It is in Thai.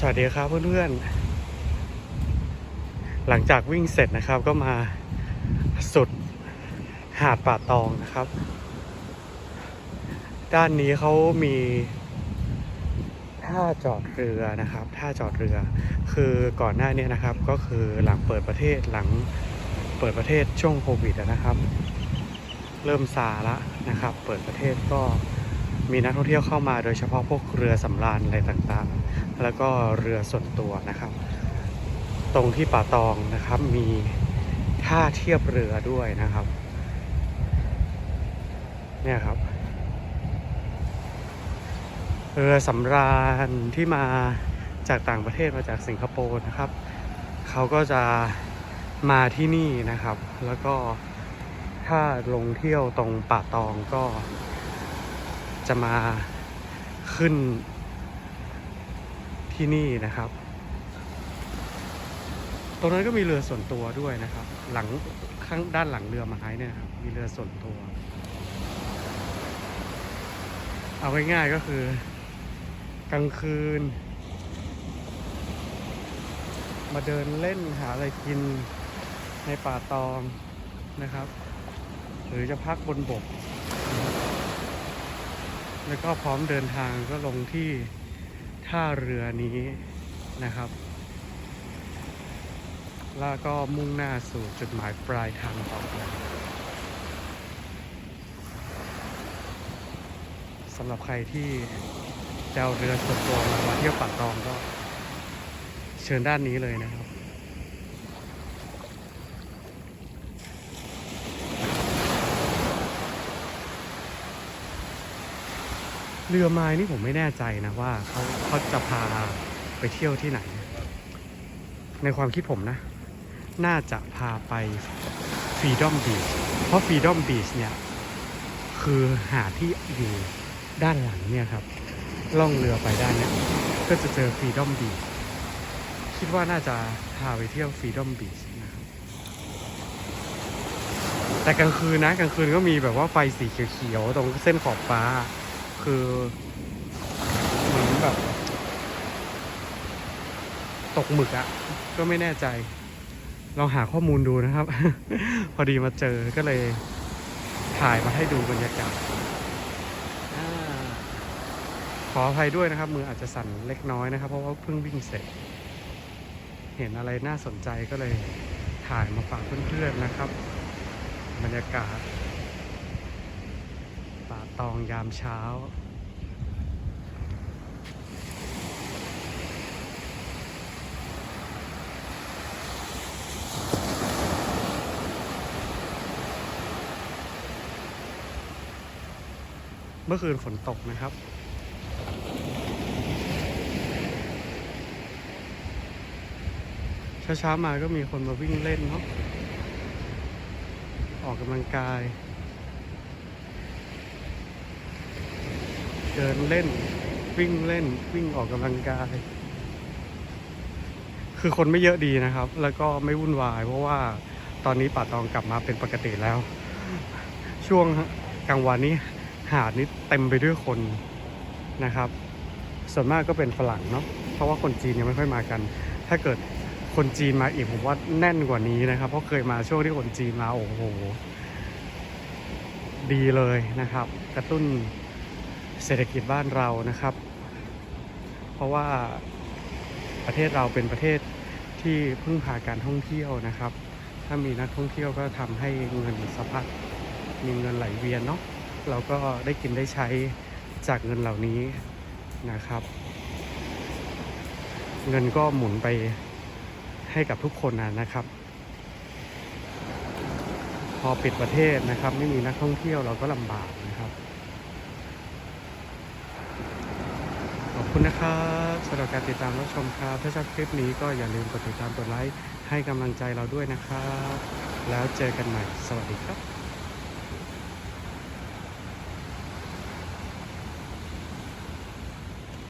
สวัสดีครับเพื่อนๆ หลังจากวิ่งเสร็จนะครับก็มาสุดหาดป่าตองนะครับ ด้านนี้เขามีท่าจอดเรือนะครับ ท่าจอดเรือ คือก่อนหน้านี้นะครับ ก็คือหลังเปิดประเทศหลังเปิดประเทศช่วงโควิดนะครับ เริ่มซาละนะครับ เปิดประเทศก็ มีนักท่องเที่ยวเข้ามาโดยเฉพาะพวกเรือสำราญอะไรต่างๆ แล้วก็เรือส่วนตัวนะครับ ตรงที่ป่าตองนะครับมีท่าเทียบเรือด้วยนะครับ เนี่ยครับ เรือสำราญที่มาจากต่างประเทศมาจากสิงคโปร์นะครับ เขาก็จะมาที่นี่นะครับ แล้วก็ถ้าลงเที่ยวตรงป่าตองก็ จะมาขึ้นที่นี่นะครับ ตรงนั้นก็มีเรือส่วนตัวด้วยนะครับ หลังข้างด้านหลังเรือมาไม้เนี่ยครับ มีเรือส่วนตัว เอาง่ายๆก็คือ กลางคืน มาเดินเล่นหาอะไรกินในป่าตองนะครับ หรือจะพักบนบก แล้วก็พร้อมเดินทางก็ลงที่ท่าเรือนี้นะครับ แล้วก็มุ่งหน้าสู่จุดหมายปลายทางต่อไปสำหรับใครที่จะเอาเรือส่วนตัวมามาเที่ยวป่าตองก็เชิญด้านนี้เลยนะครับ เรือไม้นี่ผมไม่แน่ใจนะว่าเขาเขาจะพาไปเที่ยวที่ไหน ในความคิดผมนะ น่าจะพาไปฟรีดอมบีชเพราะฟรีดอมบีชเนี่ย คือหาดที่อยู่ด้านหลังเนี่ยครับ ล่องเรือไปด้านเนี้ยก็จะเจอฟรีดอมบีชคิดว่าน่าจะพาไปเที่ยวฟรีดอมบีชนะครับแต่กลางคืนนะกลางคืนก็มีแบบว่าไฟสีเขียวๆตรงเส้นขอบฟ้า คือเหมือนแบบ ตกหมึกอะก็ไม่แน่ใจลองหาข้อมูลดูนะครับ พอดีมาเจอก็เลยถ่ายมาให้ดูบรรยากาศขออภัยด้วยนะครับ มืออาจจะสั่นเล็กน้อยนะครับ เพราะว่าเพิ่งวิ่งเสร็จ เห็นอะไรน่าสนใจก็เลยถ่ายมาฝากเพื่อนๆนะครับ บรรยากาศ ป่าตองยามเช้า เมื่อคืนฝนตกนะครับเช้าๆมาก็มีคนมาวิ่งเล่นเนาะออกกำลังกาย เดินเล่น วิ่งเล่น วิ่งออกกำลังกาย คือคนไม่เยอะดีนะครับ แล้วก็ไม่วุ่นวาย เพราะว่าตอนนี้ป่าตองกลับมาเป็นปกติแล้ว ช่วงกลางวันนี้หาดนี้เต็มไปด้วยคนนะครับ ส่วนมากก็เป็นฝรั่งเนาะเพราะว่าคนจีนยังไม่ค่อยมากัน ถ้าเกิดคนจีนมาอีกผมว่าแน่นกว่านี้นะครับ เพราะเคยมาช่วงที่คนจีนมาโอ้โหดีเลยนะครับ กระตุ้น เศรษฐกิจบ้านเรานะครับ เพราะว่าประเทศเราเป็นประเทศที่พึ่งพาการท่องเที่ยวนะครับ ถ้ามีนักท่องเที่ยวก็ทำให้เงินสะพัดมีเงินไหลเวียนเนาะเราก็ได้กินได้ใช้จากเงินเหล่านี้นะครับ เงินก็หมุนไปให้กับทุกคนนะนะครับ พอปิดประเทศนะครับ ไม่มีนักท่องเที่ยวเราก็ลำบากนะครับ อบคุณนะครับสำหรับการติดตามรับชมครับ ถ้าชอบคลิปนี้ก็อย่าลืมกดติดตามกดไลค์ให้กำลังใจเราด้วยนะครับ แล้วเจอกันใหม่ สวัสดีครับ